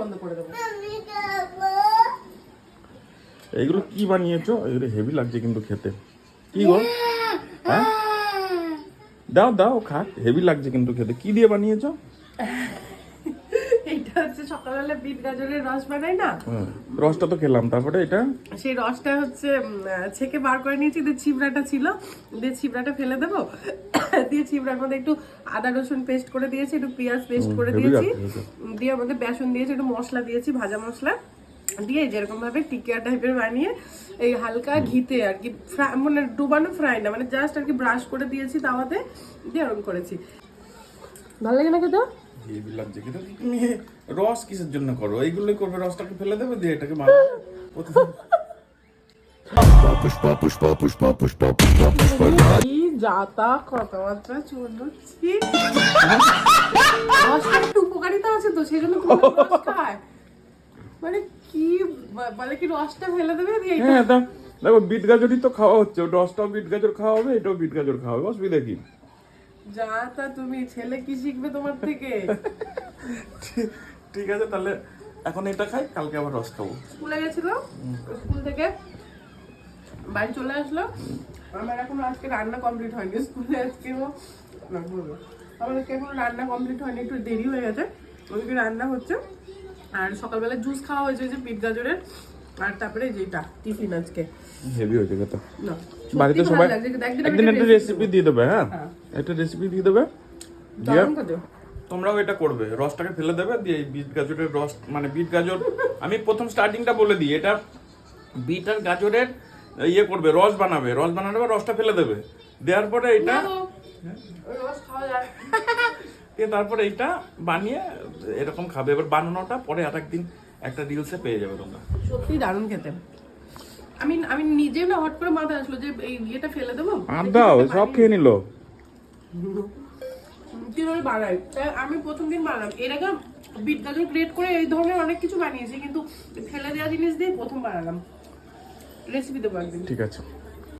বন্ধ করে দেবো। এইগুলো কি বানিয়েছো? এগুলো হেভি লাগছে কিন্তু খেতে। কি গো? হ্যাঁ? দাও দাও খা হেভি লাগছে কিন্তু খেতে। কি দিয়ে বানিয়েছো? এইটা হচ্ছে সকালবেলা বিট গাজরের রস বানাই না? রসটা তো খেলাম তারপরে এটা? সেই রসটা হচ্ছে ছেঁকে বার করে নিয়েছি দিয়ে ছিবড়াটা ছিল দিয়ে ছিবড়াটা ফেলে দেবো। দিয়ে ছিবড়ার মধ্যে একটু আদা রসুন পেস্ট করে দিয়েছি একটু পেঁয়াজ পেস্ট করে দিয়েছি। দিয়ে আমাদের বেসন দিয়েছি একটু মশলা দিয়েছি ভাজা মশলা। দিয়ে যেরকম ভাবে টিকিয়া টাইপের বানিয়ে এই হালকা ঘিতে আর কি মানে ডুবানো ফ্রাই না মানে জাস্ট আর কি ব্রাশ করে দিয়েছি তাওয়াতে দিয়ে এরকম করেছি। ভালো লাগে না খেতে? হেভি লাগছে কিন্তু তুমি রস কিসের জন্য করো? এইগুলোই করবে রসটাকে ফেলে দেবে দিয়ে এটাকে. যাতা কথাবার্তা চলছি। রসটার একটু উপকারিতা আছে তো? সেই জন্য তোমার রস খায়। মানে কি বলে কি রসটা ফেলে দেবে? দিয়ে হ্যাঁ দেখো বিট গাজরই তো খাওয়া হচ্ছে। রসটাও বিট গাজর খাওয়া হবে এটাও বিট গাজর খাওয়া হবে। অসুবিধা কি? যা তা তুমি ছেলে কি শিখবে তোমার থেকে? ঠিক- আছে তাহলে এখন এটা খাই কালকে আবার রস খাব। স্কুলে গেছিল? স্কুল থেকে বাড়ি চলে আসলো। আমার এখন আজকে রান্না কমপ্লিট হয়নি। স্কুলে আজকে ও বলব। আমার আজকে এখন রান্না কমপ্লিট হয়নি একটু দেরি হয়ে গেছে। ওইদিকে রান্না হচ্ছে। আর সকালবেলা জুস খাওয়া হয়েছে যে পিট গাজরের আর তারপরে যেটা টিফিন আজকে। হেভি হয়েছে না বাড়িতে সবাই একদিন একটা রেসিপি দিয়ে দেবে হ্যাঁ? হ্যাঁ। একটা রেসিপি দিয়ে দেবে দিয়ে তোমরাও এটা করবে রসটাকে ফেলে দেবে দিয়ে এই বিট গাজরের রস মানে বিট গাজর আমি প্রথম স্টার্টিংটা বলে দিই এটা বিট আর গাজরের ইয়ে করবে রস বানাবে রস বানাবে রসটা ফেলে দেবে দেওয়ার পরে এটা না গো, ওই রস খাওয়া যায়। দিয়ে তারপরে এইটা বানিয়ে এরকম খাবে এবার বানানোটা পরে আর একদিন একটা রিলসে পেয়ে যাবে তোমরা। সত্যি দারুণ খেতে। আমি আমি নিজে না হট করে মাথা আসলো যে এই ইয়েটা ফেলে দেবো? আর দাও সব খেয়ে নিলো। কীভাবে বানাই তাই আমি প্রথম দিন বানালাম এর আগে বিট গাজর গ্রেট করে এই ধরনের অনেক কিছু বানিয়েছি কিন্তু ফেলে দেওয়া জিনিস দিয়ে প্রথম বানালাম রেসিপি দেবো একদিন। ঠিক আছে।